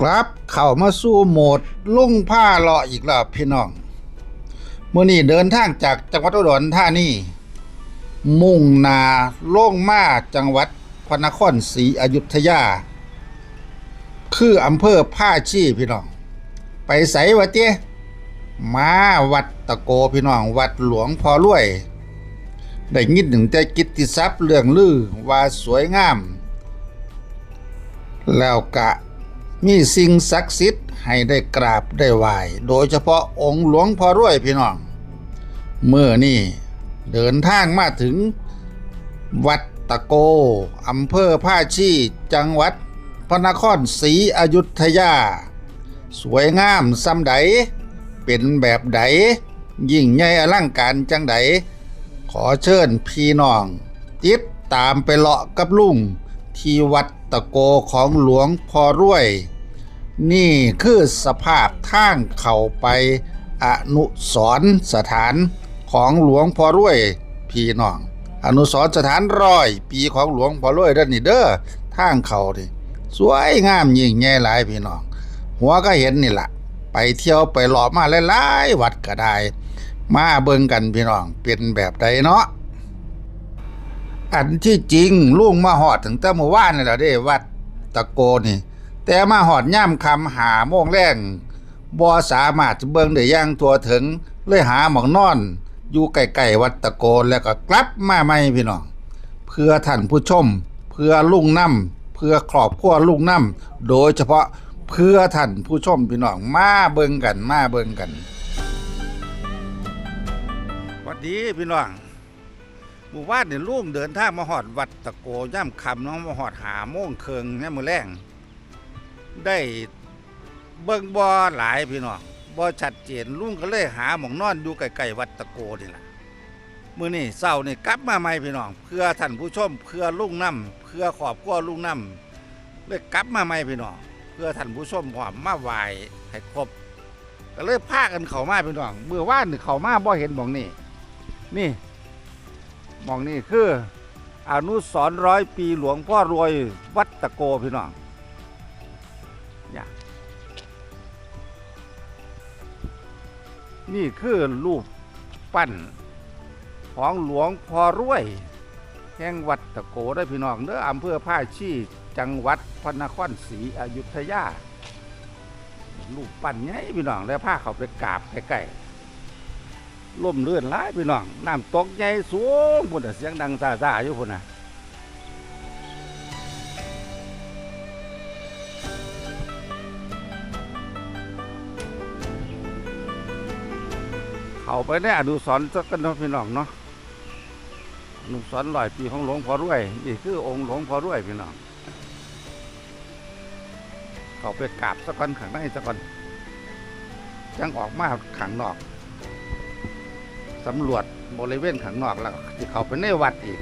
ครับเข้ามาสู่โหมดลุ่งผ้าเลาะอีกแล้วพี่น้องเมื่อนี้เดินทางจากจังหวัดอุดรธานีมุ่งนาล่งมาจังหวัดพระนครศรีอยุธยา คืออำเภอผ้าชี่พี่น้อง ไปใสวะเจ้มาวัดตะโกพี่น้อง วัดหลวงพอรวย ได้ยินถึงแต่กิตติศัพท์เรื่องลือว่าสวยงาม แล้วกะ มีสิ่งศักดิ์สิทธิ์ให้ได้กราบได้ไหว้โดยเฉพาะองค์หลวงพ่อรวยพี่น้อง เมื่อนี่เดินทางมาถึงวัดตะโกอำเภอผ้าชีจังหวัดพระนครศรีอยุธยา สวยงามซ้ำใด เป็นแบบใด ยิ่งใหญ่อลังการจังใด ขอเชิญพี่น้อง ติดตามไปเลาะกับลุงที่วัดตะโกของหลวงพ่อรวย นี่คือสภาพทางเข้าไปอนุสรสถานของหลวงพ่อรวยพี่น้อง อนุสรสถานร้อยปีของหลวงพ่อรวยด้านนี่เด้อทางเขาดิสวยงามยิ่งใหญ่หลายพี่น้อง หัวก็เห็นนี่แหละไปเที่ยวไปหล่อมาหลายๆวัดก็ได้ มาเบิ่งกันพี่น้องเป็นแบบใดเนาะอันที่จริงลุงมาหอดถึงแต่เมื่อวานนี่แหละเด้วัดตะโกนี่ แต่มาหอดย่ำคำหาโมงแรงบ่สามารถเบิ่งได้ย่างตัวถึงเลยหาหมองนอน อยู่ใกล้ๆวัดตะโกแล้วก็กลับมาใหม่พี่น้องเพื่อท่านผู้ชม เพื่อลุงน้ำเพื่อครอบครัวลุงน้ำโดยเฉพาะเพื่อท่านผู้ชมพี่น้องมาเบิ่งกันมาเบิ่งกันหวัดดีพี่น้องหมู่บ้านเนี่ยลุงเดินทางมาหอดวัดตะโกย่ำคำน้องมาหอดหาโมงเคิงเนี่ยมือแรง ได้เบิ่งบ่อหลายพี่น้องบ่ชัดเจนลุงก็เลยหาหมองนอนอยู่ใกล้ๆวัดตะโกนี่ล่ะมื้อนี้เช้านี่กลับมาใหม่พี่น้องเพื่อท่านผู้ชมเพื่อลุงน้ำเพื่อขอบครัวลุงน้ำเลยกลับมาใหม่พี่น้องเพื่อท่านผู้ชมพร้อมมาไหว้ให้ครบก็เลยพากันเข้ามาพี่น้องเมื่อวานเข้ามาบ่เห็นหมองนี่นี่หมองนี่คืออนุสรร้อยปีหลวงพ่อรวยวัดตะโกพี่น้อง นี่คือรูปปั้นของหลวงพ่อรวย แห่งวัดตะโกได้พี่น้องเด้ออำเภอผ้าชีจังหวัดพระนครศรีอยุธยารูปปั้นใหญ่พี่น้องแล้วพาเขาไปกราบใกล้ๆล่มเลื่อนหลายพี่น้องน้ำตกใหญ่สูงพุ่นเสียงดังซ่าๆอยู่พุ่นน่ะ เขาไปในอนุสรณ์สักกันเนาะพี่น้องเนาะอนุสรณ์ลอยปีของหลวงพ่อรวยนี่คือองค์หลวงพ่อรวยพี่น้องเขาไปกราบสักกันข้างในสักกันจังออกมาข้างนอกสำรวจบริเวณข้างนอกแล้วที่เขาไปในวัดอีก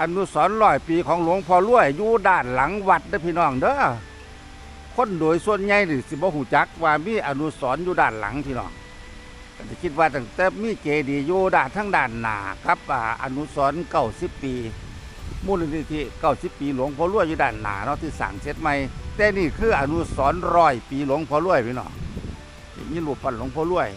อนุสรณ์ร้อยปีของหลวงพ่อรวยอยู่ด้านหลังวัดเด้อพี่น้องเด้อคนโดยส่วนใหญ่นี่สิบ่หูจักว่ามีอนุสรณ์อยู่ด้านหลังพี่น้องก็จะคิดว่าตั้งแต่มีเจดีย์อยู่ด้านทั้งด้านหน้าครับอ่าอนุสรณ์เก้าสิบปีมูลนิธิเก้าสิบปีหลวงพ่อรวยอยู่ด้านหน้าเนาะที่สั่งเสร็จใหม่แต่นี่คืออนุสรณ์ร้อยปีหลวงพ่อรวยพี่น้องนี่รูปปั้นหลวงพ่อรวย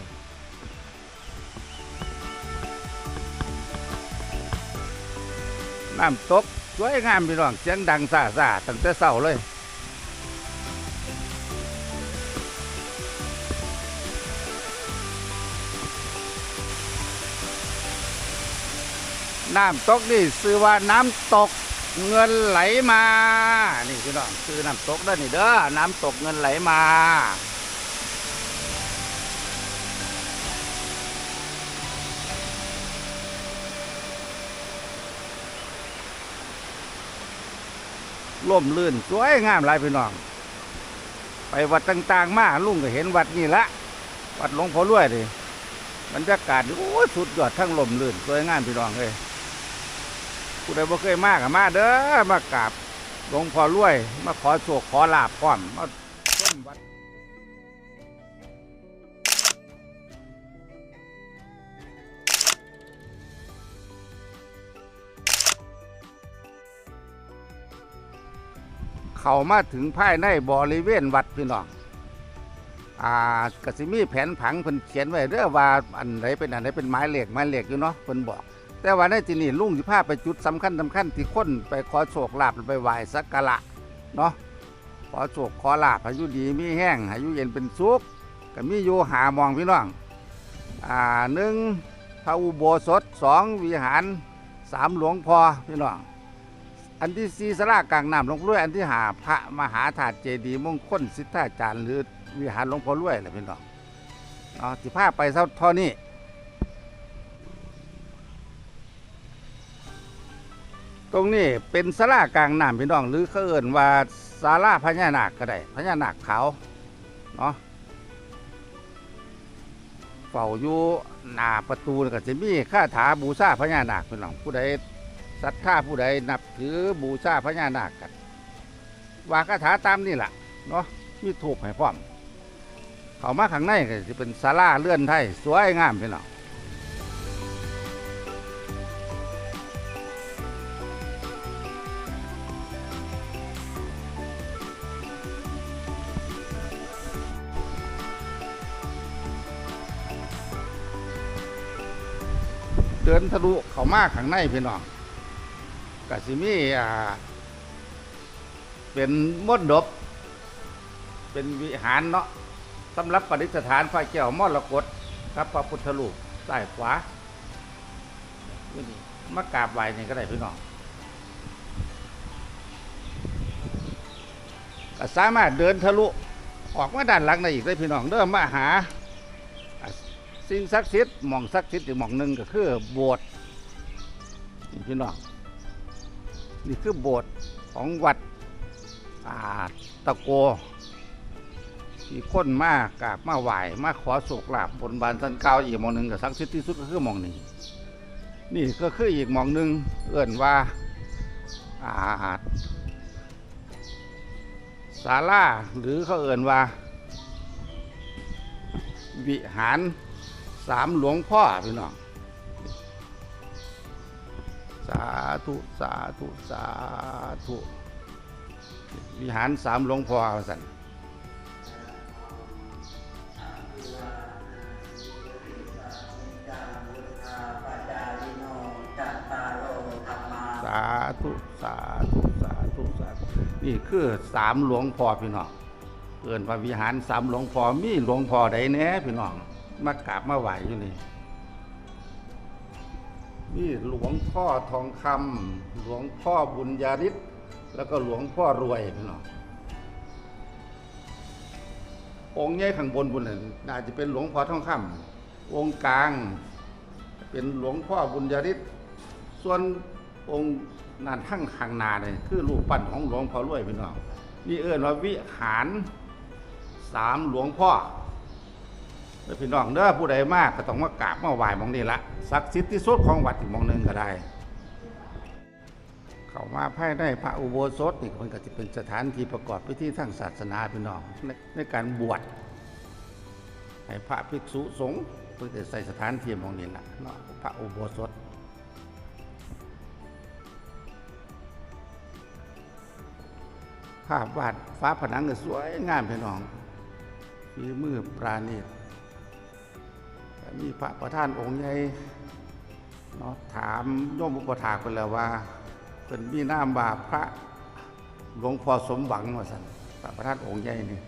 น้ำตกสวยงามพี่น้องเสียงดังสาสาตั้งแต่เสาเลยน้ำตกนี่ซื้อว่าน้ำตกเงินไหลมา นี่พี่น้องซื้อน้ำตกได้นี่เด้อน้ำตกเงินไหลมา ล่มลื่น สวยงามหลายพี่น้อง ไปวัดต่าง ๆ มาลุงก็เห็นวัดนี่ละวัดหลวงพ่อรวยดิบรรยากาศโอ้สุดยอดทั้งลมลื่น สวยงามพี่น้องเลยผู้ใดบ่เคยมาก็มาเด้อมากราบหลวงพ่อรวย มาขอโชคขอลาบพร้อมมาต้นวัด เข้ามาถึงภายในบริเวณวัดพี่น้องอ่ากสิมีแผนผังเพิ่นเขียนไว้เด้อว่าอันไหนเป็นอันไหนเป็นไม้เหล็กไม้เหล็กอยู่เนาะเพิ่นบอก แต่ว่าในที่นี้ลุงสิพาไปจุดสำคัญสำคัญที่คนไปขอโชคลาภไปไหว้สักการะเนาะขอโชคขอลาภอายุดีมีแห้งอายุเย็นเป็นสุขก็มีอยู่หามองพี่น้องอ่าหนึ่งพระอุโบสถสองวิหารสามหลวงพ่อพี่น้อง อันที่สี่สลากลางน้ำหลวงพ่อรวย อันที่หาพระมหาธาตุเจดีย์มงคลสิทธาจารย์หรือวิหารหลวงพ่อรวยแหละพี่น้องเนาสิพาไปเท่าท่านี้ตรงนี้เป็นศาลากลางน้ำพี่น้อง หรือเขาเอ่นว่าศาลาพญานาคก็ได้พญานาคขาวเนาะเฝ้าอยู่หน้าประตูก็จะมีคาถาบูชาพญานาคพี่น้องผู้ใด ศรัทธาผู้ใดนับถือบูชาพญานาคกันว่าคาถาตามนี่แหละเนาะมีถูกให้พร้อม เข้ามาข้างในก็จะเป็นศาลาเลื่อนไทยสวยงามพี่น้องเดินทะลุเข้ามาข้างในพี่น้อง ก็สิมีอ่า เป็นมดดบ เป็นวิหารเนาะสำหรับประดิษฐานพระแก้วมรกตครับพระพุทธรูปซ้ายขวานี่ดีมากราบไหว้นี่ก็ได้พี่น้องก็สามารถเดินทะลุออกมาด้านหลังได้อีกได้พี่น้องเดิมมาหา สิ่งศักดิ์สิทธิ์หมองศักดิ์สิทธิ์อีกหมองหนึ่งก็คือโบสถ์พี่น้อง นี่คือโบสถ์ของวัดตะโกที่คนมากกาบมาไหวมาขอโศกลาบบนบานสันเก้าอีกมองหนึ่งกับศักดิ์สิทธิ์ที่สุดก็คือมองนี้นี่ก็คืออีกมองหนึ่งเอื่นว่าอาศาลาหรือเขาเอื่นว่า วิหารสามหลวงพ่อพี่น้อง สาธุสาธุสาธุวิหารสามหลวงพ่อสันสาธุสาธุสาธุสาธุนี่คือสามหลวงพ่อพี่น้องเกินพระวิหารสามหลวงพ่อมีหลวงพ่อใดแน่พี่น้องมากราบมาไหวอยู่นี่ มีหลวงพ่อทองคำหลวงพ่อบุญญาฤทธิ์แล้วก็หลวงพ่อรวยพี่น้ององค์ใหญ่ข้างบนบนนั้นน่าจะเป็นหลวงพ่อทองคำองค์กลาง เป็นหลวงพ่อบุญญาฤทธิ์ส่วนองค์นั่นทั้งข้างหน้าเนี่ยคือรูปปั้นของหลวงพ่อรวยพี่น้องนี่เอิ้นว่าวิหารสามหลวงพ่อ แล้วพี่น้องเด้อผู้ใดมากก็ต้องมากราบมาไหว้มองนี่ละศักดิ์สิทธิ์ที่สุดของวัดอีกมองหนึ่งก็ได้ เข้ามาภายในพระอุโบสถนี่มันก็จะเป็นสถานที่ประกอบพิธีทางศาสนาพี่น้องในในการบวชให้พระภิกษุสงฆ์เพื่อจะใส่สถานที่มองนี้ละเนาะพระอุโบสถภาพวาดฟ้าผนังก็สวยงามพี่น้องฝีมือปราณีต มีพระประธานองค์ใหญ่เนาะถามโยมอุปถากไปแล้วว่าเป็นมีนามบาพระหลวงพ่อสมหวังว่าสันพระประธานองค์ใหญ่นี่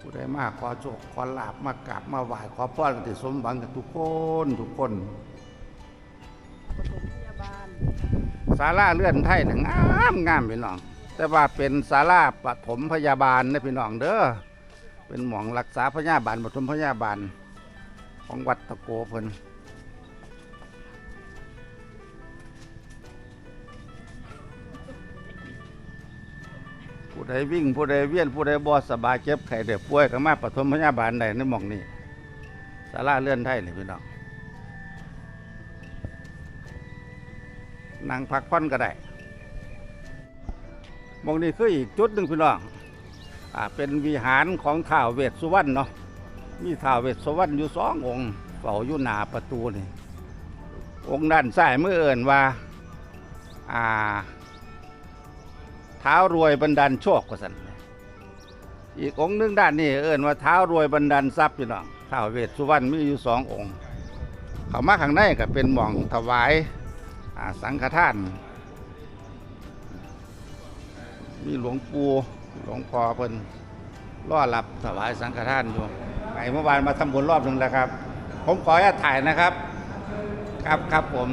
ผู้ใดมากขอโชคขอลาบมากราบมาไหว้ขอพรกันติสมหวังกันทุกคนทุกคนปฐมพยาบาลศาลาเลื่อนไทยนะงามงามพี่น้อง แต่ว่าเป็นศาลาปฐมพยาบาลนะพี่น้องเด้อเป็นหมองรักษาพยาบาลปฐมพยาบาล ของวัดตะโกเพิ่นผู้ใดวิ่งผู้ใดเวียนผู้ใดบอสบายเจ็บไข้เดือป่วยก็มาปฐมพยาบาลได้ในหมองนี้ศาลาเลื่อนไทยนี่พี่น้องนั่งพักผ่อนก็ได้หมองนี้คืออีกจุดหนึ่งพี่น้องอ่าเป็นวิหารของท้าวเวสสุวรรณเนาะ มีท้าวเวสสุวรรณอยู่สององค์เฝ้าอยู่หน้าประตูนี่องค์ด้านซ้ายมือเอินว่าอ่าเท้ารวยบันดาลโชคกว่าสันอีกองค์หนึงด้านนี้เอินว่าเท้ารวยบันดาลทรัพย์พี่น้องท้าวเวสสุวรรณมีอยู่สององค์ เข้ามาข้างในก็เป็นหม่องถวายาสังฆทาน มีหลวงปู่หลวงพ่อเพิ่นรอรับถวายสังฆทานอยู่ ไปเมื่อวานมาทำบุญรอบหนึ่งแล้วครับ ผมขออนุญาตถ่ายนะครับ ครับครับผม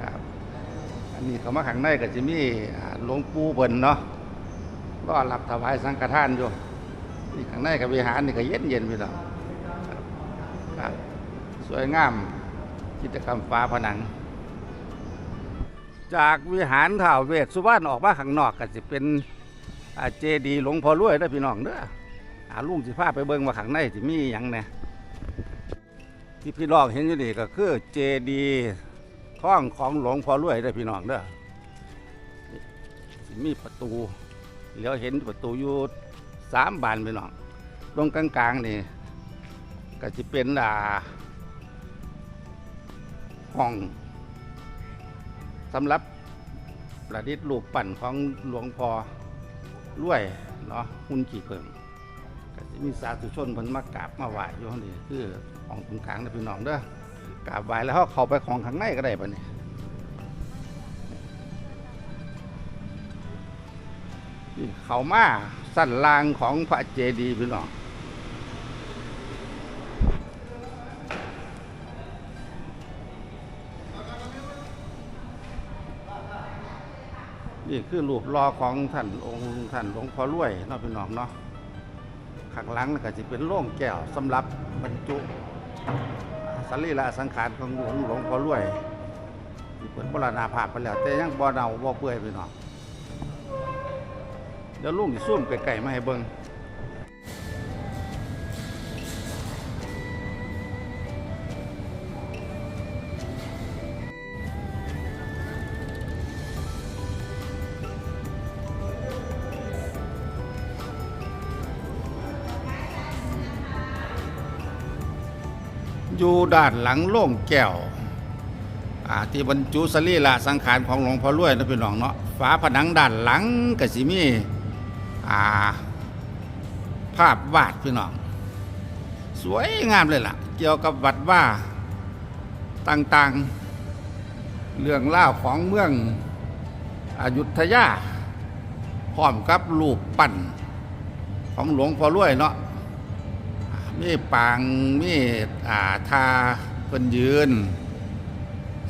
ครับอันนี้เขามาข้างในก็จะมีอ่าหลวงปู่เพิ่นเนาะรอรับถวายสังฆทานอยู่นี่ข้างในกับวิหารนี่ก็เย็นเย็นๆพี่น้องครับสวยงามกิจกรรมฟ้าผนัง จากวิหารท้าวเวสสุวรรณออกมาข้างนอกก็จะเป็นเจดีหลวงพ่อรวยเด้พี่น้องเด้อ อาลุงสิพาไปเบิ่งว่าข้างในสิมีหยังแหน่ที่พี่น้องเห็นอยู่นี่ก็คือเจดีท้องของหลวงพ่อรวยเด้อพี่น้องเด้อนี่สิมีประตูเลี้ยวเห็นประตูอยู่สามบานพี่น้องตรงกลางๆนี่ก็จะเป็นอ่าห้องสำหรับประดิษฐ์รูปปั้นของหลวงพ่อรวยเนาะหุ่นขี่เพิง มีสาธุชนเพิ่นมากราบมาไหว้อยู่ห้องนี้คือของตรงกลางนะพี่น้องเด้อกราบไหว้แล้วเขาเข้าไปของข้างในก็ได้ปะนี่นี่เขามาสั้นลางของพระเจดีย์พี่น้องนี่คือรูปรอของท่านองค์ท่านหลวงพ่อรวยเนาะพี่น้องเนาะ ข้างหลังก็จะเป็นโล่งแก้วสำหรับบรรจุสรีระสังขารของหลวงหลวงพ่อรวยที่เปิดบรณาภาพไปแล้ว แต่ยังบ่เน่าบ่อเปื่อยไปหน่อยเดี๋ยวลุงสิซุ่มไก่ๆมาให้เบิ่ง อยู่ด้านหลังโล่งแก้วอ่าที่บรรจุสรีระสังขารของหลวงพ่อรวยนะพี่น้องเนาะฝาผนังด้านหลังกสิมีอ่าภาพวาดพี่น้อง สวยงามเลยล่ะ เกี่ยวกับวัดว่าต่างๆ เรื่องเล่าวของเมืองอยุธยาพร้อมกับรูปปั้นของหลวงพ่อรวยเนาะ มีปางมีอ่าทาเพิ่นยืน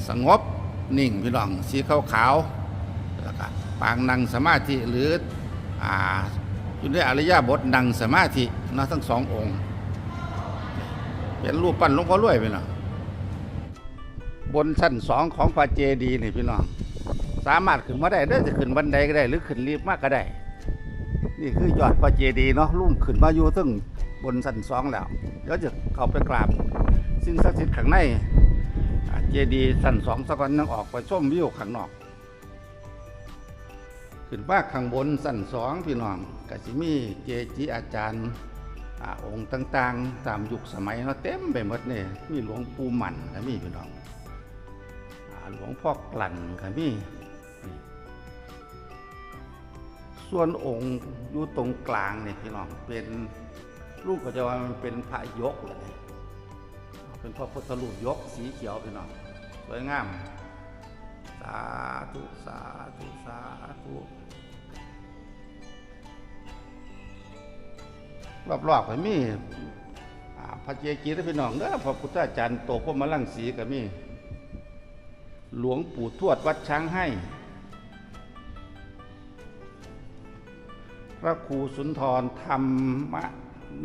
สงบนิ่งพี่น้องสีขาวขาวๆแล้วก็ปางนั่งสมาธิหรืออ่าอยู่ในอริยบทนั่งสมาธินะทั้งสององค์ เป็นรูปปั้นหลวงพ่อรวยพี่น้องบนชั้นสองของพระเจดีย์นี่พี่น้องสามารถขึ้นมาได้เด้จะขึ้นบันไดก็ได้ หรือขึ้นลิฟต์มากก็ได้ นี่คือยอดพระเจดีย์เนาะลุ่มขึ้นมาอยู่ถึง บนชั้นสองแล้วเดี๋ยวจะเข้าไปกราบ สิ่งศักดิ์สิทธิ์ข้างในเจดีย์ชั้นสองสักวันนึงออกไปชมวิวข้างนอก ขึ้นมาข้างบนสันสองพี่น้องกสิมีเจจิอาจารย์อองค์ต่างๆ ตามยุคสมัยเนาะเต็มไปหมดเนี่ยมีหลวงปู่หมันก็มีพี่น้องอหลวงพ่อกลั่นก็มีส่วนองค์อยู่ตรงกลางเนี่ยพี่น้องเป็น รูปก็จะว่ามันเป็นพระยกเลยเป็นพระพุทธรูปยกสีเขียวพี่น้องสวยงาม สาธุสาธุสาธุรอบๆก็มีอ่พระเจกีย์และพี่น้องเด้อพระพุทธอาจารย์โตพรหมลังสีก็มีหลวงปู่ทวดวัดช้างให้ พระครูสุนทรธรรม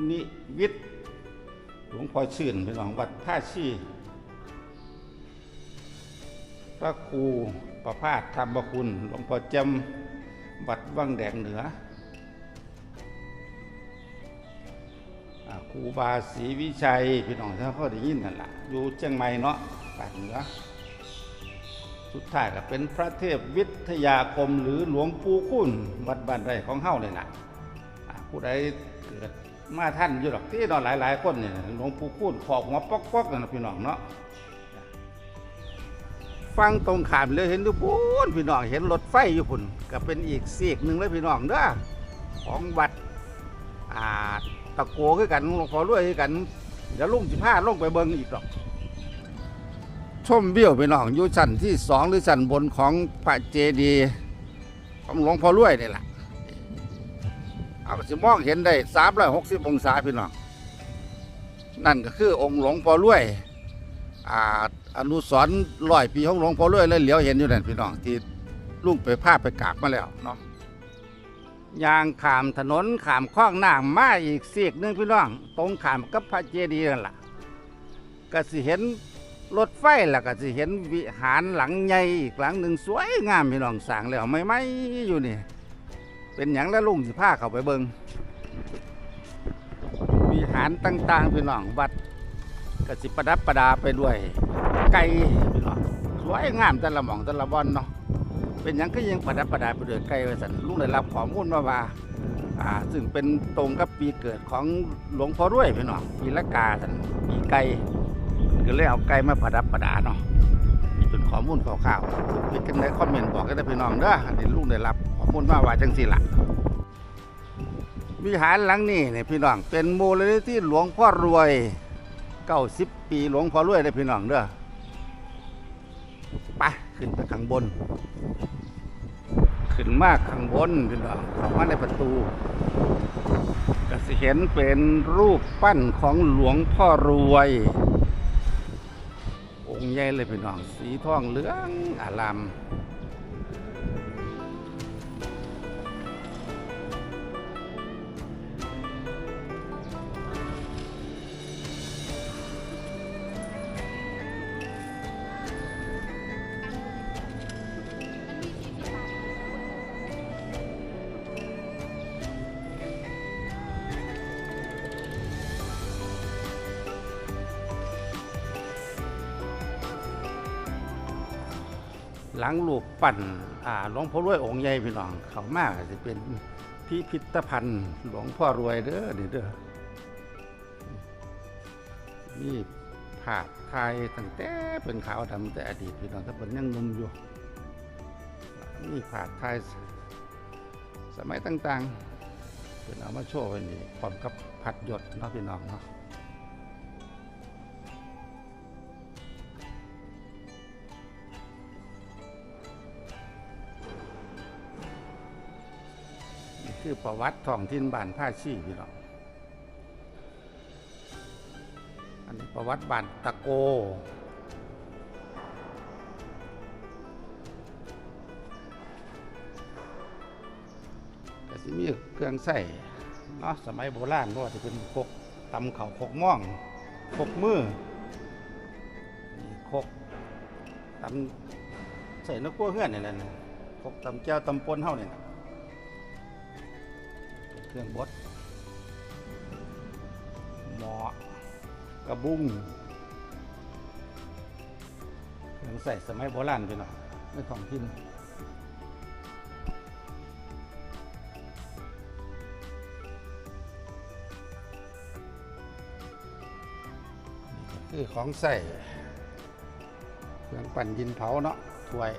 นิวิทย์หลวงพ่อชื่นเป็นหลวงวัดท่าชีพระครูประพาสธรรมคุณหลวงพ่อจำวัดวังแดงเหนือครูบาศรีวิชัยพี่น้องถ้าเขาได้ยินนั่นแหละอยู่เชียงใหม่เนาะภาคเหนือ สุดท้ายก็เป็นพระเทพวิทยาคมหรือหลวงปู่คุณวัดบ้านไร่ของเฮาเลยนะอ่าผู้ใดเกิด มาท่านอยู่หรอกที่นอนหลายๆ คนเนี่ยหลวงปู่คุณขอบหัวปอกๆนั่นนะพี่น้องเนาะฟังตรงขามเลยเห็นดูปุ่นพี่น้องเห็นรถไฟอยู่พุ่นก็เป็นอีกสีกหนึ่งเลยพี่น้องเด้อของวัดอ่าตะโกคือกันหลวงพ่อรวยคือกันเดี๋ยวลุงสิพาลงไปเบิ่งอีกดอกชมวิวไปน้องอยู่ชั้นที่สองหรือชั้นบนของพระเจดีย์ของหลวงพ่อรวยนี่แหละ เอาสิมองเห็นได้สามร้อยหกสิบองศาพี่น้องนั่นก็คือองค์หลวงพ่อรวยอ่าอนุสรณ์ร้อยปีของหลวงพ่อรวยเลยเหลียวเห็นอยู่นั่นพี่น้องที่ลุงไปภาพไปกาบมาแล้วเนาะยางขามถนนขามคลองน้ำมาอีกเสียกหนึงพี่น้อง ตรงขามกับพระเจดีย์นั่นแหละก็สิเห็นรถไฟแล้วก็สิเห็นวิหารหลังใหญ่อีกหลังหนึ่งสวยงามพี่น้องสร้างแล้วไม่ไม่อยู่นี่ เป็นอย่างแล้วลุงสิพาเข้าไปเบิงวิหารต่างๆพี่น้องวัดกสิประดับประดาไปด้วย ไก่พี่น้องสวยงามแต่ละหม่องแต่ละบอนเนาะเป็นอย่างก็ยังประดับประดาไปด้วยไก่ว่าสันลุงได้รับข้อมูลมาว่าอ่าซึ่งเป็นตรงกับปีเกิดของหลวงพ่อรวยพี่น้องปีละกาสันปีไก่ก็เลยเอาไก่มาประดับประดาเนาะนี่เป็นข้อมูลคร่าวๆพิดกันในคอมเมนต์บอกกันได้พี่น้องเด้ออันนี้ลุงได้รับ ข้อมูลมาว่าจังสิล่ะวิหารหลังนี้เนี่ยพี่น้องเป็นมูลนิธิหลวงพ่อรวยเก้าสิบปีหลวงพ่อรวยได้พี่น้องเด้อไปขึ้นไปข้างบน ขึ้นมากข้างบนพี่น้องเข้ามาในประตูก็สิเห็นเป็นรูปปั้นของหลวงพ่อรวย องค์ใหญ่เลยพี่น้อง สีทองเหลืองอาราม หลังลูกปั่นอ่าหลวงพ่อรวยองค์ใหญ่พี่น้องเขามากจะเป็นพิพิธภัณฑ์หลวงพ่อรวยเด้อนี่เด้อนี่ภาพไทยตั้งแต่เป็นขาวดำแต่อดีตพี่น้องถ้าเป็นยังนุ่มอยู่นี่ภาพไทยสมัยต่างๆเป็นเอามาโชว์ไว้นี่พร้อมกับพัดหยดเนาะพี่น้องเนาะ คือประวัติท้องถิ่นบ้านผ้าชีพี่น้องอันนี้ประวัติบ้านตะโก ก็สิมีเครื่องใส่เนาะสมัยโบราณก็จะเป็นคกตำเข่าคกม่องคกมือนี่คกตำใส่นักกัวเฮือนนี่แหละนะคกตำแก้วตำปนเท่านี่นะ เครื่องบดหมอกระบุ้งเครื่องใส่สมัยโบราณไปหน่อยในท้องถิ่นคือของใส่เครื่องปั่นดินเผาเนาะถ้วย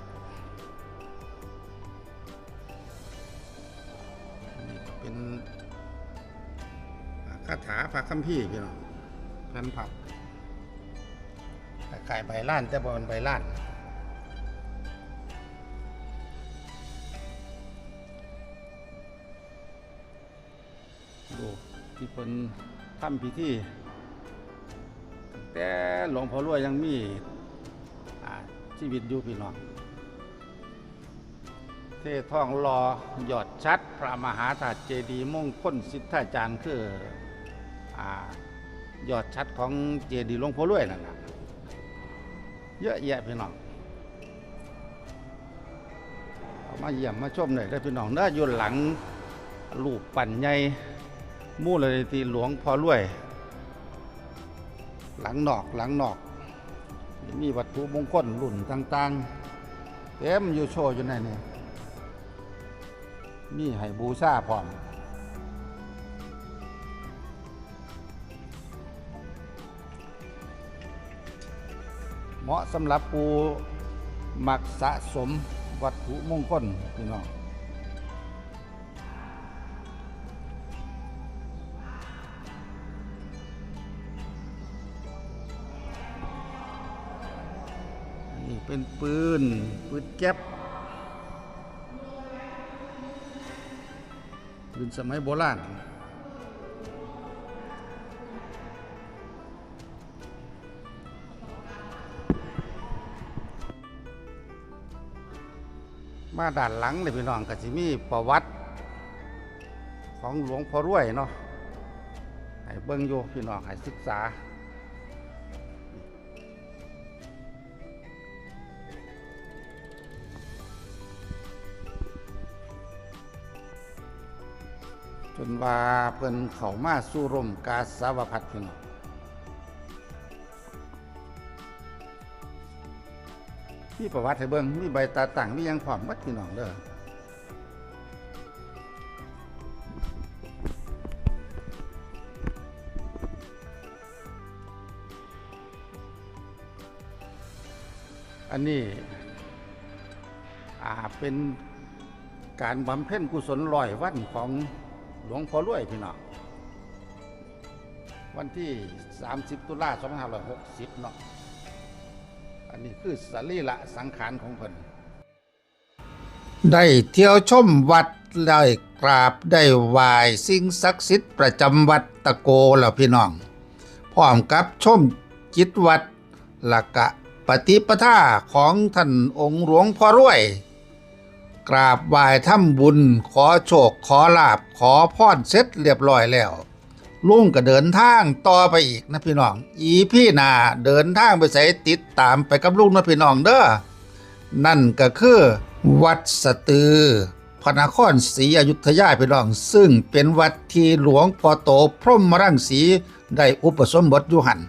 คาถาพระคัมภีร์พี่น้องแผ่นผับขายใบล้านแต่บ่เป็นใบล้านดูที่เป็นทำพิธีตั้งแต่หลวงพ่อรวยยังมีอ่าชีวิตอยู่พี่น้องเทท่องรอหยอดชัด พระมหาธาตุเจดีย์มงคลสิทธาจารย์คืออ่ายอดชัดของเจดีย์หลวงพ่อรวยนั่นนะเยอะแยะพี่น้องมาเยี่ยมมาชมหน่อยได้พี่น้องเด้ออยู่หลังลูกปั่นใหญ่มูลนิธิหลวงพ่อรวย หลังนอกหลังนอก มีวัตถุมงคลรุ่นต่างๆเต็มอยู่โชว์อยู่ในนี่ มีให้บูชาพร้อมเหมาะสำหรับปูหมักสะสมวัตถุมงคลพี่น้องนี่เป็นปืนปืนแก๊ป ปืนสมัยโบราณมาด้านหลังเลยพี่น้องก็สิมีประวัติของหลวงพ่อรวยเนาะให้เบิ่งอยู่พี่น้องให้ศึกษา จนว่าเพิ่นเข้ามาสู่ร่มกาสาวพัดพี่น้องมีประวัติให้เบิ่งมีใบตาต่างมียังพร้อมมัดพี่น้องเด้ออันนี้อ่าเป็นการบำเพ็ญกุศลร้อยวันของ หลวงพ่อรวยพี่น้องวันที่ 30 ตุลา2560 เนาะ อันนี้คือสรีระสังขารของเพิ่นได้เที่ยวชมวัดได้กราบได้ไหว้สิ่งศักดิ์สิทธิ์ประจำวัดตะโกแล้วพี่น้อง พร้อมกับชมจิตวัดลักกะปฏิปทาของท่านองค์หลวงพ่อรวย กราบไหว้ทำบุญ ขอโชค ขอลาบ ขอพรเสร็จเรียบร้อยแล้วลุงก็เดินทางต่อไปอีกนะพี่น้อง อีพี่นาเดินทางไปใส่ติดตามไปกับลุงนะพี่น้องเด้อ นั่นก็คือวัดสตือ พระนครศรีอยุธยาพี่น้อง ซึ่งเป็นวัดที่หลวงพ่อโตพรหมรังสีได้อุปสมบทยู่หัน